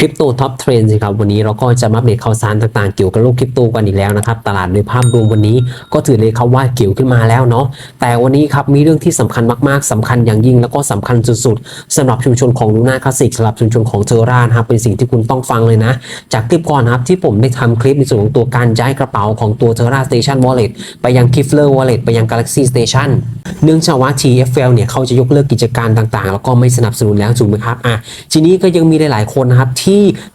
คริปโตท็อปเทรนด์สิครับวันนี้เราก็จะมาอัปเดตข่าวสารต่างๆ เกี่ยวกับโลกคริปโตกันอีกแล้วนะครับ ตลาดโดยภาพรวมวันนี้ก็ถือเลยครับว่าเกี่ยวขึ้นมาแล้วเนาะแต่วันนี้ครับมีเรื่องที่สำคัญมากๆสำคัญอย่างยิ่งแล้วก็สำคัญสุดๆสำหรับชุมชนของลูน่าคลาสสิกสำหรับชุมชนของเทอร่านะครับเป็นสิ่งที่คุณต้องฟังเลยนะ จากคลิปก่อนนะครับที่ผมได้ทำคลิปในส่วนของตัวการย้ายกระเป๋าของตัว Terra Station Wallet ไปยัง Kifler Wallet ไปยัง Galaxy Station เนื่องจากว่า TFL เนี่ยเขาจะยกเลิกกิจการต่างๆ แล้วก็ไม่สนับสนุนแล้วถูกไหมครับอะทีนี้ก็ยังมีหลายๆคนนะครับท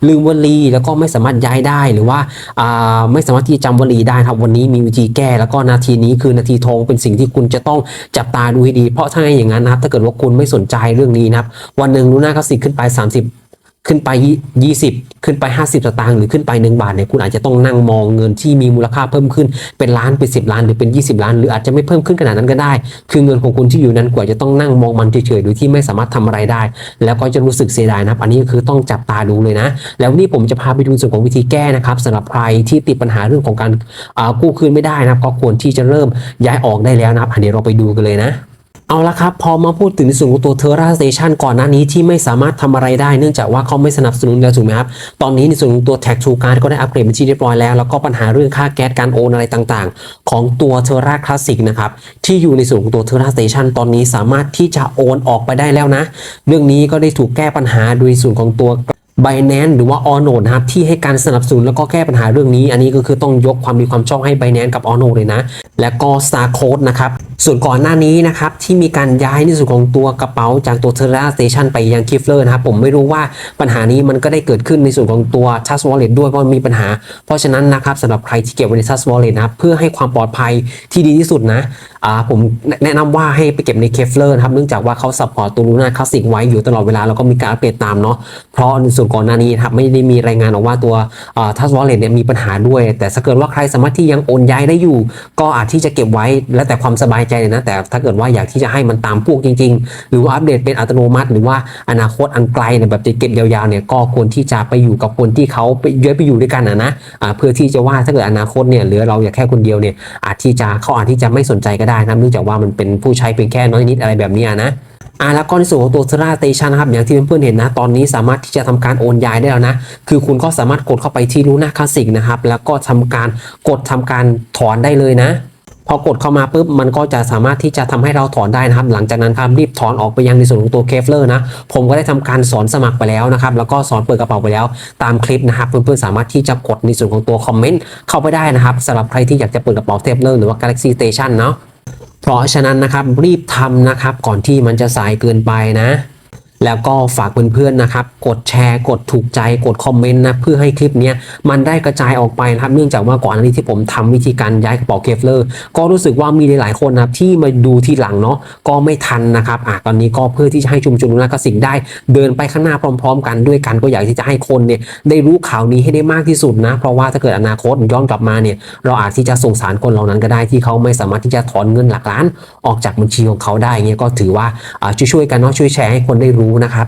ลืมวลีแล้วก็ไม่สามารถย้ายได้หรือว่าอ่าไม่สามารถที่จะจำวลีได้ครับวันนี้มีวิธีแก้แล้วก็นาทีนี้คือนาทีทองเป็นสิ่งที่คุณจะต้องจับตาดูให้ดี เพราะถ้าอย่างนั้นนะครับถ้าเกิดว่าคุณไม่สนใจเรื่องนี้นะครับวันหนึ่งลูน่าคลาสสิกขึ้นไป 30 ขึ้นไป 20 ขึ้นไป 50 สตางค์หรือขึ้นไป 1 บาทเนี่ยคุณอาจจะต้องนั่งมองเงินที่มีมูลค่าเพิ่มขึ้นเป็นล้านเป็น10 ล้านหรือเป็น 20 ล้าน หรืออาจจะไม่เพิ่มขึ้นขนาดนั้นก็ได้ คือเงินของคุณที่อยู่นั้นกว่าจะต้องนั่งมองมันเฉยๆโดยที่ไม่สามารถทำอะไรได้ แล้วก็จะรู้สึกเสียดายนะอันนี้ก็คือต้องจับตาดูเลยนะ แล้วนนี้ผมจะพาไปดูส่วนของวิธีแก้นะครับสำหรับใครที่ติดปัญหาเรื่องของการกู้คืนไม่ได้นะก็ควรที่จะเริ่มย้ายออกได้แล้วนะครับอะเดี๋ยวเราไปดูกันเลยนะ เอาละครับ พอมาพูดถึงในส่วนของตัว Terra Station ก่อนหน้านี้ที่ไม่สามารถทำอะไรได้เนื่องจากว่าเขาไม่สนับสนุนแล้วถูกไหมครับ ตอนนี้ในส่วนของตัว Tag to Card ก็ได้อัปเกรดเป็นที่เรียบร้อยแล้ว แล้วก็ปัญหาเรื่องค่าแก๊สการโอนอะไรต่างๆ ของตัว Terra Classic นะครับ ที่อยู่ในส่วนของตัว Terra Station ตอนนี้สามารถที่จะโอนออกไปได้แล้วนะ เรื่องนี้ก็ได้ถูกแก้ปัญหาโดยส่วนของตัว b i n a n c e หรือว่า o n o นะครับที่ให้การสนับสนุนแล้วก็แก้ปัญหาเรื่องนี้ อันนี้ก็คือต้องยกความดีความชอบให้ b i n a n c e กับ o n o เลยนะ และก็ Star Code นะครับ ส่วนก่อนหน้านี้นะครับ ที่มีการย้ายในส่วนของตัวกระเป๋าจากตัว Terra Station ไปยัง Kifler นะครับ ผมไม่รู้ว่าปัญหานี้มันก็ได้เกิดขึ้นในส่วนของตัว Trust Wallet ด้วยเพราะมีปัญหา เพราะฉะนั้นนะครับสำหรับใครที่เก็บไว้ใน Trust Wallet นะครับเพื่อให้ความปลอดภัยที่ดีที่สุดนะอ่าผมแนะนำว่าให้ไปเก็บใน Kefler นะครับเนื่องจากว่าเขาซัพพอร์ตตัว Luna Classic ไว้อยู่ตลอดเวลาแล้วก็มีการอัปเดตตามเนาะเพราะในส่วนก่อนหน้านี้ครับไม่ได้มีรายงานออกว่าตัวอ่า Trust Wallet เนี่ยมีปัญหาด้วย แต่ถ้าเกิดว่าใครสามารถที่ยังโอนย้ายได้อยู่ ก็อาจที่จะเก็บไว้แล้วแต่ความสบายใจเลยนะ แต่ถ้าเกิดว่าอยากที่จะให้มันตามพวกจริง ๆ หรือว่าอัปเดตเป็นอัตโนมัติ หรือว่าอนาคตอันไกลเนี่ยแบบจะเก็บยาวๆเนี่ยก็ควรที่จะไปอยู่กับคนที่เขาไปย้ายไปอยู่ด้วยกันนะนะเพื่อที่จะว่าถ้าเกิดอนาคตเนี่ยเหลือเราอยากแค่คนเดียวเนี่ยอาจที่จะเขาอาจที่จะไม่สนใจก็ได้นะเนื่องจากว่ามันเป็นผู้ใช้เพียงแค่น้อยนิดอะไรแบบนี้นะ อ่าแล้วก็ในส่วนของตัว Terra Station นะครับอย่างที่เพื่อนๆเห็นนะตอนนี้สามารถที่จะทำการโอนย้ายได้แล้วนะคือคุณก็สามารถกดเข้าไปที่ Luna Classic นะครับแล้วก็ทำการกดทำการถอนได้เลยนะพอกดเข้ามาปุ๊บมันก็จะสามารถที่จะทำให้เราถอนได้นะครับ หลังจากนั้นครับรีบถอนออกไปยังในส่วนของตัวเคฟเลอร์นะ ผมก็ได้ทำการสอนสมัครไปแล้วนะครับ แล้วก็สอนเปิดกระเป๋าไปแล้วตามคลิปนะครับ เพื่อนๆสามารถที่จะกดในส่วนของตัวคอมเมนต์เข้าไปได้นะครับสำหรับใครที่อยากจะเปิดกระเป๋าเทฟเลอร์หรือว่า Galaxy Station เนาะ เพราะฉะนั้นนะครับรีบทำนะครับก่อนที่มันจะสายเกินไปนะ แล้วก็ฝากเพื่อนๆนะครับ กดแชร์ กดถูกใจ กดคอมเมนต์นะเพื่อให้คลิปนี้มันได้กระจายออกไปนะครับ เนื่องจากว่าก่อนหน้านี้ที่ผมทำวิธีการย้ายกระเป๋าเคฟเลอร์ ก็รู้สึกว่ามีหลายๆคนนะครับที่มาดูที่หลังเนาะก็ไม่ทันนะครับอะตอนนี้ก็เพื่อที่จะให้ชุมชนนักสิ่งได้ เดินไปข้างหน้าพร้อม ๆ กันด้วยกันก็อยากที่จะให้คนเนี่ยได้รู้ข่าวนี้ให้ได้มากที่สุดนะ เพราะว่าถ้าเกิดอนาคตย้อนกลับมาเนี่ยเราอาจที่จะสงสารคนเหล่านั้นก็ได้ที่เขาไม่สามารถที่จะถอนเงินหลักล้าน ออกจากบัญชีของเขาได้เงี้ยก็ถือว่าอ่าช่วยๆกันเนาะช่วยแชร์ให้คนได้รู้นะครับ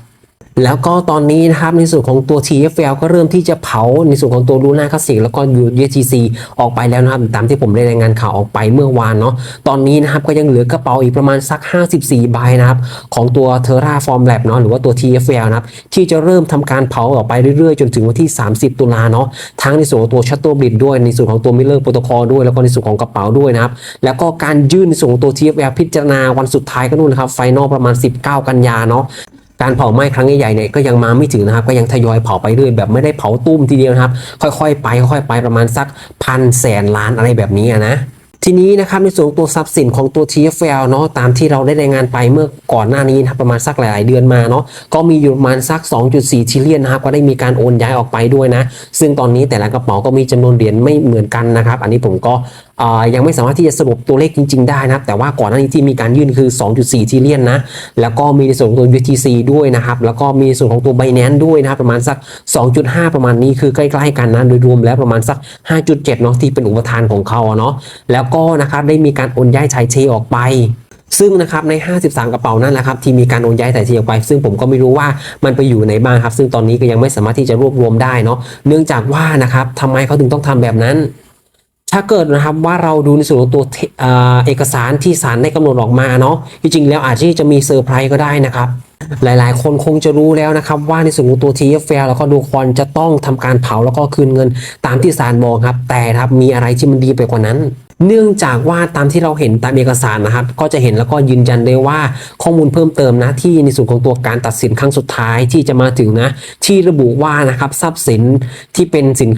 แล้วก็ตอนนี้นะครับในส่วนของตัว TFL ก็เริ่มที่จะเผาในส่วนของตัว Luna Classic แล้วก็ USDC ออกไปแล้วนะครับ ตามที่ผมได้รายงานข่าวออกไปเมื่อวานเนาะตอนนี้นะครับก็ยังเหลือกระเป๋าอีกประมาณสัก 54 ใบนะครับ ของตัว Terraform Lab เนาะหรือว่าตัว TFL นะครับ ที่จะเริ่มทำการเผาออกไปเรื่อยๆ จนถึงวันที่ 30 ตุลาเนาะทั้งในส่วนของตัว Shuttle Bridge ด้วยในส่วนของตัว Miller Protocol ด้วยแล้วก็ในส่วนของกระเป๋าด้วยนะครับแล้วก็การยื่นในส่วนของตัว TFL พิจารณาวันสุดท้ายก็นู่นนะครับไฟนอลประมาณ 19 กันยาเนาะ การเผาไหม้ครั้งใหญ่ๆเนี่ยก็ยังมาไม่ถึงนะครับ ก็ยังทยอยเผาไปเรื่อยแบบไม่ได้เผาตุ้มทีเดียวนะครับ ค่อยๆไปค่อยๆไปประมาณสักพันแสนล้านอะไรแบบนี้นะทีนี้นะครับในส่วนตัวทรัพย์สินของตัว TFL เนาะตามที่เราได้รายงานไปเมื่อก่อนหน้านี้นะครับประมาณสักหลายเดือนมาเนาะก็มีอยู่ประมาณสัก 2.4ทิลเลียนนะครับก็ได้มีการโอนย้ายออกไปด้วยนะ ซึ่งตอนนี้แต่ละกระเป๋าก็มีจำนวนเหรียญไม่เหมือนกันนะครับ อันนี้ผมก็ยังไม่สามารถที่จะสรุปตัวเลขจริง ๆ ได้นะครับ แต่ว่าก่อนหน้านี้ที่มีการยื่นคือ 2.4ทิลเลียนนะ แล้วก็มีในส่วนของตัว UTC ด้วยนะครับ แล้วก็มีส่วนของตัว Binance ด้วยนะครับ ประมาณสัก 2.5 ประมาณนี้คือใกล้ๆกันนะ โดยรวมแล้วประมาณสัก 5.7 เนาะที่เป็นอุปทานของเขาเนาะ แล้วก็นะครับได้มีการโอนย้ายชายเทออกไปซึ่งนะครับใน 53 กระเป๋านั่นแหละครับที่มีการโอนย้ายแต่ทีออกไป ซึ่งผมก็ไม่รู้ว่ามันไปอยู่ไหนบ้างครับ ซึ่งตอนนี้ก็ยังไม่สามารถที่จะรวบรวมได้เนาะเนื่องจากว่านะครับทำไมเขาถึงต้องทำแบบนั้น ถ้าเกิดนะครับว่าเราดูในส่วนของตัวเอกสารที่ศาลได้กำหนดออกมาเนาะจริงๆแล้วอาจจะจะมีเซอร์ไพรส์ก็ได้นะครับหลายๆ คนคงจะรู้แล้วนะครับ ว่าในส่วนของตัว TFL แล้วก็ดูคอนจะต้องทำการเผาแล้วก็คืนเงินตามที่ศาลบอกครับ แต่ครับมีอะไรที่มันดีไปกว่านั้น เนื่องจากว่าตามที่เราเห็นตามเอกสารนะครับ ก็จะเห็นแล้วก็ยืนยันได้ว่าข้อมูลเพิ่มเติมนะที่ในส่วนของตัวการตัดสินครั้งสุดท้ายที่จะมาถึงนะ ที่ระบุว่านะครับทรัพย์สินที่เป็นสิน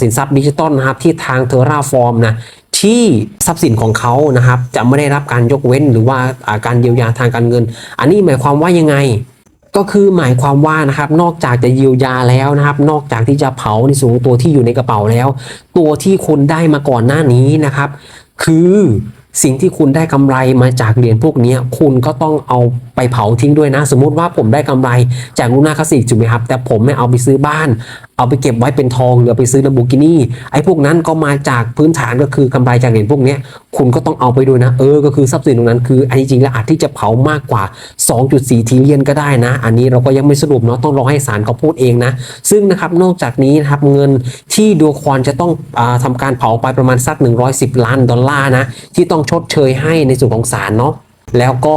สินทรัพย์ดิจิตอลนะครับ ที่ทางเทอร่าฟอร์มนะที่ทรัพย์สินของเขานะครับ จะไม่ได้รับการยกเว้นหรือว่าการเยียวยาทางการเงิน อันนี้หมายความว่ายังไง ก็คือหมายความว่านะครับนอกจากจะเยียวยาแล้วนะครับ นอกจากที่จะเผาในส่วนของตัวที่อยู่ในกระเป๋าแล้ว ตัวที่คุณได้มาก่อนหน้านี้นะครับ คือสิ่งที่คุณได้กำไรมาจากเหรียญพวกนี้คุณก็ต้องเอาไปเผาทิ้งด้วยนะ สมมุติว่าผมได้กำไรจากลูน่าคลาสสิกถูกไหมครับ แต่ผมไม่เอาไปซื้อบ้านเอาไปเก็บไว้เป็นทองหรือไปซื้อ Lamborghini ไอ้พวกนั้นก็มาจากพื้นฐานก็คือกำไรจากเหรียญพวกนี้คุณก็ต้องเอาไปด้วยนะ เออ ก็คือทรัพย์สินตรงนั้นคืออันจริงแล้วอาจที่จะเผามากกว่า 2.4ทีเลียนก็ได้นะ อันนี้เราก็ยังไม่สรุปเนาะต้องรอให้ศาลเขาพูดเองนะ ซึ่งนะครับนอกจากนี้นะครับเงินที่ดูควอนจะต้องอาทำการเผาไปประมาณสัก 110 ล้านดอลลาร์นะที่ต้องชดเชยให้ในส่วนของศาลเนาะ แล้วก็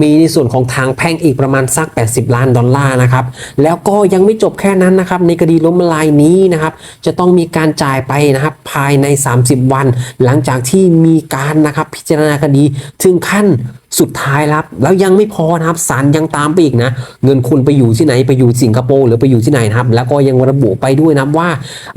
มีในส่วนของทางแพ่งอีกประมาณสัก 80 ล้านดอลลาร์นะครับแล้วก็ยังไม่จบแค่นั้นนะครับในคดีล้มละลายนี้นะครับจะต้องมีการจ่ายไปนะครับภายใน 30 วัน หลังจากที่มีการนะครับพิจารณาคดีถึงขั้น สุดท้ายแล้วครับแล้วยังไม่พอนะครับศาลยังตามไปอีกนะ เงินคุณไปอยู่ที่ไหนไปอยู่สิงคโปร์หรือไปอยู่ที่ไหนนะครับ แล้วก็ยังระบุไปด้วยนะว่า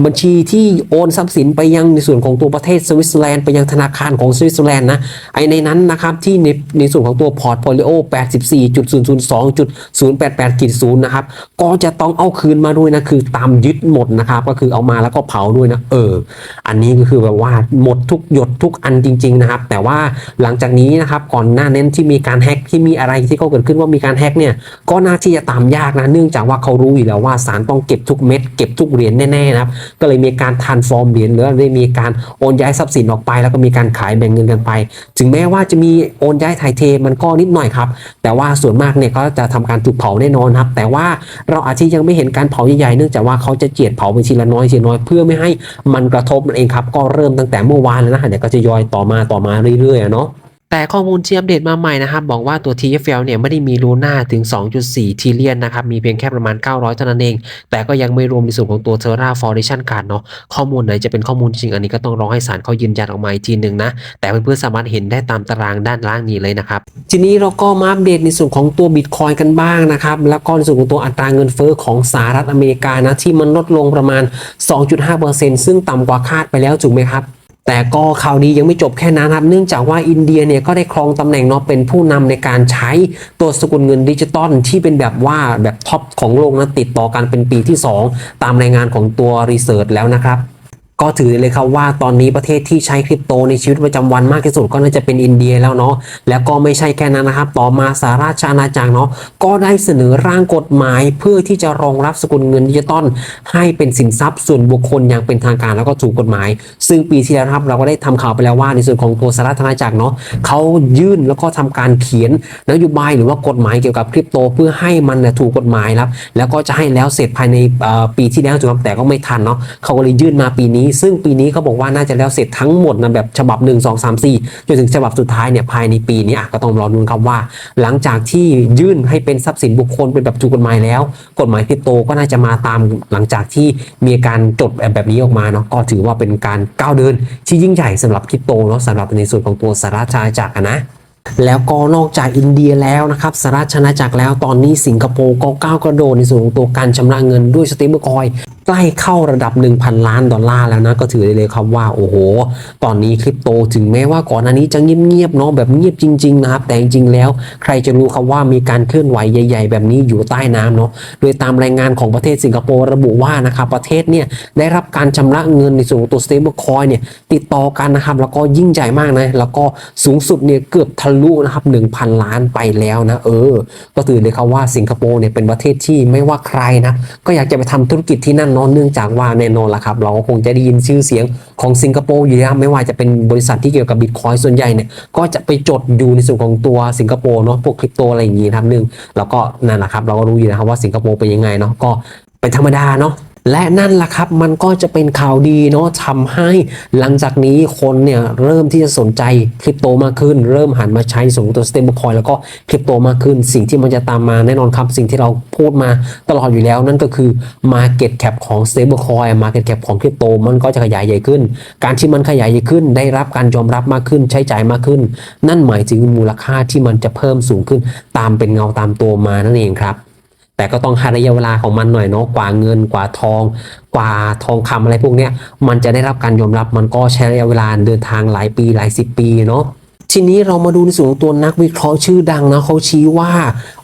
บัญชีที่โอนทรัพย์สินไปยังในส่วนของตัวประเทศสวิตเซอร์แลนด์ไปยังธนาคารของสวิตเซอร์แลนด์นะไอในนั้นนะครับที่ในในส่วนของตัวพอร์ตโฟลิโอ84.002.088กิ0นะครับก็จะต้องเอาคืนมาด้วยนะคือตามยึดหมดนะครับ ก็คือเอามาแล้วก็เผาด้วยนะเออ อันนี้ก็คือแบบว่าหมดทุกหยดทุกอันจริง ๆนะครับ แต่ว่าหลังจากนี้นะครับก่อนหน้านั้นที่มีการแฮ็กที่มีอะไรที่เขาเกิดขึ้นว่ามีการแฮ็กเนี่ยก็น่าที่จะตามยากนะเนื่องจากว่าเขารู้อยู่แล้วว่าสารต้องเก็บทุกเม็ดเก็บทุกเหรียญแน่ๆนะครับก็เลยมีการทานฟอร์มเหรียญหรือได้มีการโอนย้ายทรัพย์สินออกไป แล้วก็มีการขายแบ่งเงินกันไป ถึงแม้ว่าจะมีโอนย้ายถ่ายเทมันก็นิดหน่อยครับ แต่ว่าส่วนมากเนี่ยก็จะทำการถูกเผาแน่นอนครับ แต่ว่าเราอาจจะยังไม่เห็นการเผาใหญ่ๆเนื่องจากว่าเขาจะเจียดเผาเป็นทีละน้อยทีละน้อยเพื่อไม่ให้มันกระทบนั่นเองครับ ก็เริ่มตั้งแต่เมื่อวานแล้วนะเดี๋ยวก็จะยอยต่อมาต่อมาเรื่อยๆเนาะ แต่ข้อมูลที่อัปเดตมาใหม่นะครับ บอกว่าตัว TFL เนี่ยไม่ได้มีลูน่าถึง 2.4 ทีเลียนนะครับ มีเพียงแค่ประมาณ 900 เท่านั้นเอง แต่ก็ยังไม่รวมในส่วนของตัว Terra Foundation Card เนาะข้อมูลไหนจะเป็นข้อมูลจริง อันนี้ก็ต้องรอให้ศาลเขายืนยันออกมาอีกทีหนึ่งนะ แต่เพื่อนๆสามารถเห็นได้ตามตารางด้านล่างนี้เลยนะครับ ทีนี้เราก็มาอัปเดตในส่วนของตัวบิตคอยกันบ้างนะครับแล้วก็ในส่วนของตัวอัตราเงินเฟ้อของสหรัฐอเมริกานะที่มันลดลงประมาณ 2.5%ซึ่งต่ำกว่าคาดไปแล้วถูกไหมครับ แต่ก็ข่าวดียังไม่จบแค่นั้นครับ เนื่องจากว่าอินเดียเนี่ยก็ได้ครองตำแหน่งเนาะเป็นผู้นำในการใช้ตัวสกุลเงินดิจิตอลที่เป็นแบบว่าแบบท็อปของโลกนะติดต่อกันเป็นปีที่ 2 ตามรายงานของตัวรีเสิร์ชแล้วนะครับ ก็ถือเลยครับว่าตอนนี้ประเทศที่ใช้คริปโตในชีวิตประจำวันมากที่สุดก็น่าจะเป็นอินเดียแล้วเนาะแล้วก็ไม่ใช่แค่นั้นนะครับ ต่อมาสหราชอาณาจักรเนาะก็ได้เสนอร่างกฎหมายเพื่อที่จะรองรับสกุลเงินดิจิตอลให้เป็นสินทรัพย์ส่วนบุคคลอย่างเป็นทางการแล้วก็ถูกกฎหมาย ซึ่งปีที่แล้วนะครับเราก็ได้ทำข่าวไปแล้วว่าในส่วนของตัวสหราชอาณาจักรเนาะเขายื่นแล้วก็ทำการเขียนนโยบายหรือว่ากฎหมายเกี่ยวกับคริปโต เพื่อให้มันถูกกฎหมายครับแล้วก็จะให้แล้วเสร็จภายในปีที่แล้วถูกครับแต่ก็ไม่ทันเนาะเขาก็เลยยื่นมาปีนี้ซึ่งปีนี้เขาบอกว่าน่าจะแล้วเสร็จทั้งหมดนะแบบฉบับ 1 2 3 4จนถึงฉบับสุดท้ายเนี่ยภายในปีนี้ก็ต้องรอดูครับว่า หลังจากที่ยื่นให้เป็นทรัพย์สินบุคคลเป็นแบบถูกกฎหมายแล้ว กฎหมายคริปโตก็น่าจะมาตามหลังจากที่มีการจดแบบนี้ออกมาเนาะก็ถือว่าเป็นการก้าวเดินที่ยิ่งใหญ่สำหรับคริปโตเนาะสำหรับในส่วนของตัวสหราชาณาจักรนะแล้วก็นอกจากอินเดียแล้วนะครับสหราชอาณาจักรแล้วตอนนี้สิงคโปร์ก็ก้าวกระโดดในส่วนของตัวการชำระเงินด้วยสเตเบิลคอย ใกล้เข้าระดับ 1,000 ล้านดอลลาร์แล้วนะ ก็ถือได้เลยครับว่าโอ้โห ตอนนี้คริปโตถึงแม้ว่าก่อนหน้านี้จะเงียบๆเนาะแบบเงียบจริงๆนะครับ แต่จริงๆแล้วใครจะรู้ครับว่ามีการเคลื่อนไหวใหญ่ ๆ แบบนี้อยู่ใต้น้ำเนาะโดยตามรายงานของประเทศสิงคโปร์ระบุว่านะครับประเทศเนี่ยได้รับการชำระเงินในส่วนของตัว stable coin เนี่ยติดต่อกันนะครับแล้วก็ยิ่งใหญ่มากนะแล้วก็สูงสุดเนี่ยเกือบทะลุนะครับ1,000 ล้านไปแล้วนะเออ ก็ถือเลยครับว่าสิงคโปร์เนี่ยเป็นประเทศที่ไม่ว่าใครนะก็อยากจะไปทำธุรกิจที่นั่นนอนเนื่องจากว่าแน่นอนละครับ เราก็คงจะได้ยินชื่อเสียงของสิงคโปร์อยู่แล้วไม่ว่าจะเป็นบริษัทที่เกี่ยวกับบิตคอยส่วนใหญ่เนี่ยก็จะไปจดอยู่ในส่วนของตัวสิงคโปร์เนาะพวกคริปโตอะไรอย่างงี้นะครับหนึ่งแล้วก็นั่นแหละครับเราก็รู้อยู่นะครับว่าสิงคโปร์เป็นยังไงเนาะก็เป็นธรรมดาเนาะ และนั่นแหละครับมันก็จะเป็นข่าวดีเนาะทำให้หลังจากนี้คนเนี่ยเริ่มที่จะสนใจคริปโตมากขึ้น เริ่มหันมาใช้ส่วนของตัว stablecoin แล้วก็คริปโตมากขึ้น สิ่งที่มันจะตามมาแน่นอนครับ สิ่งที่เราพูดมาตลอดอยู่แล้วนั่นก็คือ market cap ของ stablecoin market cap ของคริปโตมันก็จะขยายใหญ่ขึ้น การที่มันขยายใหญ่ขึ้น ได้รับการยอมรับมากขึ้น ใช้จ่ายมากขึ้น นั่นหมายถึงมูลค่าที่มันจะเพิ่มสูงขึ้น ตามเป็นเงาตามตัวมานั่นเองครับ แต่ก็ต้องให้ระยะเวลาของมันหน่อยเนาะกว่าเงินกว่าทอง กว่าทองคำอะไรพวกเนี้ยมันจะได้รับการยอมรับมันก็ใช้ระยะเวลาเดินทางหลายปีหลายสิบปีเนาะทีนี้เรามาดูในส่วนของตัวนักวิเคราะห์ชื่อดังนะเขาชี้ว่า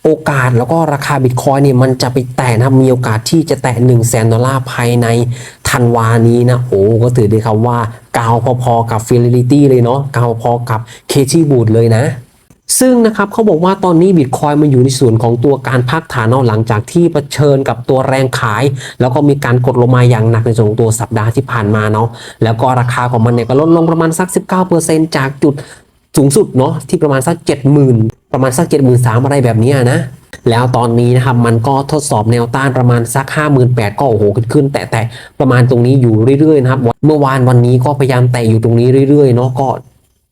โอกาสแล้วก็ราคาบิตคอยเนี่ยมันจะไปแตะนะมีโอกาสที่จะแตะ1 0 0 0 0แสนดอลลาร์ภายในธันวานี้นะโอ้ก็ถือได้คำว่ากาวพอๆกับ Fidelity เลยเนาะกาวพอๆกับ k t b o o t เลยนะ ซึ่งนะครับเขาบอกว่าตอนนี้บิตคอยมันอยู่ในส่วนของตัวการพักฐานเนอกหลังจากที่เผชิญกับตัวแรงขาย แล้วก็มีการกดลงมาอย่างหนักในส่วนของตัวสัปดาห์ที่ผ่านมาเนาะแล้วก็ราคาของมันเนี่ยก็ลดลงประมาณสัก 19%จากจุดสูงสุดเนาะที่ประมาณสัก 70,000 ประมาณสัก 73,000อะไรแบบนี้นะแล้วตอนนี้นะครับมันก็ทดสอบแนวต้านประมาณสัก 58,000 ก็โอ้โหขึ้นขึ้น แต่แต่ประมาณตรงนี้อยู่เรื่อยๆนะครับเมื่อวานวันนี้ก็พยายามแตะอยู่ตรงนี้เรื่อยๆเนาะก็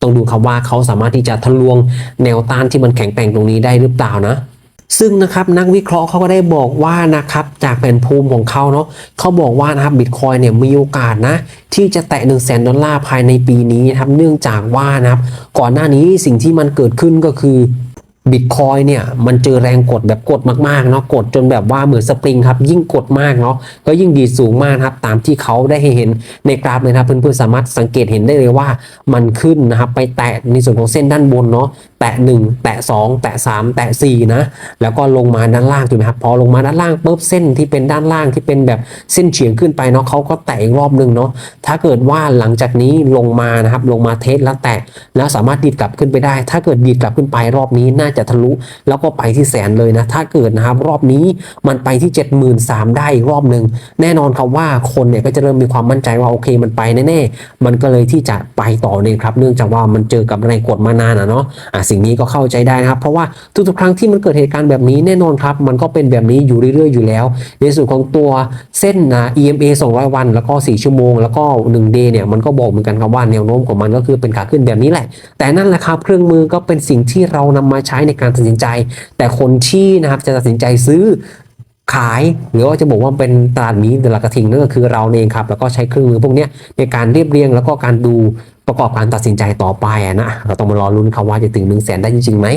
ต้องดูครับว่าเขาสามารถที่จะทะลวงแนวต้านที่มันแข็งแกร่งตรงนี้ได้หรือเปล่านะซึ่งนะครับนักวิเคราะห์เขาก็ได้บอกว่านะครับจากแผนภูมิของเขาเนาะเขาบอกว่านะครับบิตคอยเนี่ยมีโอกาสนะที่จะแตะ1นึ่งแสนดอลลาร์ภายในปีนี้นะครับเนื่องจากว่านะครับก่อนหน้านี้สิ่งที่มันเกิดขึ้นก็คือ บิตคอยเนี่ยมันเจอแรงกดแบบกดมากๆเนาะกดจนแบบว่าเหมือนสปริงครับยิ่งกดมากเนาะก็ยิ่งดีสูงมากครับตามที่เขาได้เห็นในกราฟเลยนะครับเพื่อนๆสามารถสังเกตเห็นได้เลยว่ามันขึ้นนะครับไปแตะในส่วนของเส้นด้านบนเนาะแตะ 1 แตะ 2 แตะ 3 แตะ 4 นะ แล้วก็ลงมาด้านล่างถูกไหมครับ พอลงมาด้านล่างปุ๊บเส้นที่เป็นด้านล่างที่เป็นแบบเส้นเฉียงขึ้นไปเนาะเขาก็แตะอีกรอบหนึ่งเนาะถ้าเกิดว่าหลังจากนี้ลงมานะครับลงมาเทสแล้วแตะแล้วสามารถดีดกลับขึ้นไปได้ ถ้าเกิดดีดกลับขึ้นไปรอบนี้น่าจะทะลุ แล้วก็ไปที่แสนเลยนะ ถ้าเกิดนะครับรอบนี้มันไปที่ 73,000ได้อีกรอบหนึ่งแน่นอนครับว่าคนเนี่ยก็จะเริ่มมีความมั่นใจว่าโอเคมันไปแน่ๆมันก็เลยที่จะไปต่อเลยครับ เนื่องจากว่ามันเจอกับแรงกดมานานอะเนาะอะสิ่งนี้ก็เข้าใจได้นะครับ เพราะว่าทุกๆครั้งที่มันเกิดเหตุการณ์แบบนี้แน่นอนครับ มันก็เป็นแบบนี้อยู่เรื่อยๆอยู่แล้ว ในส่วนของตัวเส้นนะ EMA 200 วัน แล้วก็ 4 ชั่วโมง แล้วก็1 day เนี่ยมันก็บอกเหมือนกันครับว่าแนวโน้มของมันก็คือเป็นขาขึ้นแบบนี้แหละ แต่นั่นแหละครับเครื่องมือก็เป็นสิ่งที่เรานำมาใช้ในการตัดสินใจ แต่คนที่นะครับจะตัดสินใจซื้อขายหรือว่าจะบอกว่าเป็นตลาดหมีตลาดกระทิงนั่นก็คือเราเองครับ แล้วก็ใช้เครื่องมือพวกนี้ในการเรียบเรียงแล้วก็การดูประกอบการตัดสินใจต่อไปนะเราต้องมารอลุ้นครับว่าจะถึงหนึ่งแสนได้จริงๆไหม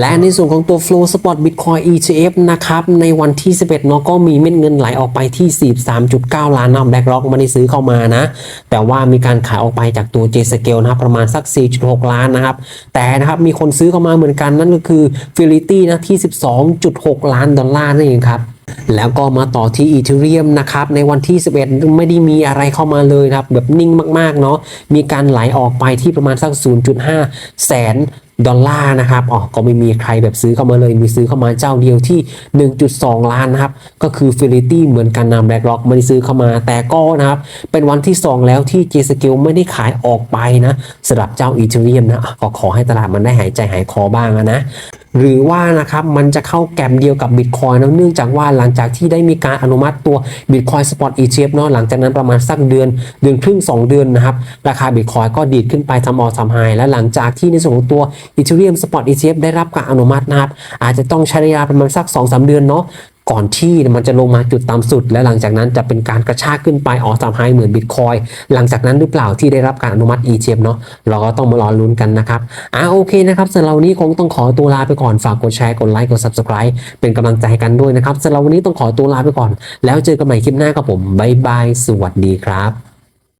และในส่วนของตัว Flow Spot Bitcoin ETF นะครับ ในวันที่ 11เนาะก็มีเม็ดเงินไหลออกไปที่ 43.9 ล้านนะแบ็กล็อกไม่ได้ซื้อเข้ามานะ แต่ว่ามีการขายออกไปจากตัว J Scale นะครับ ประมาณสัก 4.6 ล้านนะครับ แต่นะครับ มีคนซื้อเข้ามาเหมือนกันนั่นก็คือ f i l i t y นะที่ 12.6 ล้านดอลลาร์นั่นเองครับแล้วก็มาต่อที่อีเทเรียมนะครับในวันที่ 11 ไม่ได้มีอะไรเข้ามาเลยครับแบบนิ่งมากๆเนาะมีการไหลออกไปที่ประมาณสัก 0.5 แสน ดอลลาร์นะครับ อ๋อ ก็ไม่มีใครแบบซื้อเข้ามาเลย มีซื้อเข้ามาเจ้าเดียวที่ 1.2 ล้านนะครับ ก็คือ f i l i t y เหมือนกันนำแบล็กล็อกไม่ได้ซื้อเข้ามา แต่ก็นะครับ เป็นวันที่ 2 แล้วที่ J จสกิลไม่ได้ขายออกไปนะสำหรับเจ้าอีเทเรียมนะ ก็ขอให้ตลาดมันได้หายใจหายคอบ้างนะ หรือว่านะครับมันจะเข้าแกมเดียวกับ Bitcoin นะเนื่องจากว่าหลังจากที่ได้มีการอนุมัติตัว Bitcoin Spot ETF เนาะหลังจากนั้นประมาณสักเดือนเดือนครึ่ง 2 เดือนนะครับราคา Bitcoin ก็ดีดขึ้นไปทำออทำไฮและหลังจากที่ในส่วนของตัว Ethereum Spot ETF ได้รับการอนุมัตินะครับอาจจะต้องใช้ระยะประมาณสัก 2-3 เดือนเนาะ ก่อนที่มันจะลงมาจุดต่ำสุด และหลังจากนั้นจะเป็นการกระชากขึ้นไปออทำไฮเหมือนบิตคอยหลังจากนั้นหรือเปล่าที่ได้รับการอนุมัติ ETF เนาะเราก็ต้องมารอลุ้นกันนะครับอ่าโอเคนะครับสำหรับวันนี้คงต้องขอตัวลาไปก่อนฝากกดแชร์กดไลค์กด Subscribe เป็นกำลังใจกันด้วยนะครับสำหรับวันนี้ต้องขอตัวลาไปก่อน แล้วเจอกันใหม่คลิปหน้ากับผมบ๊ายบายสวัสดีครับ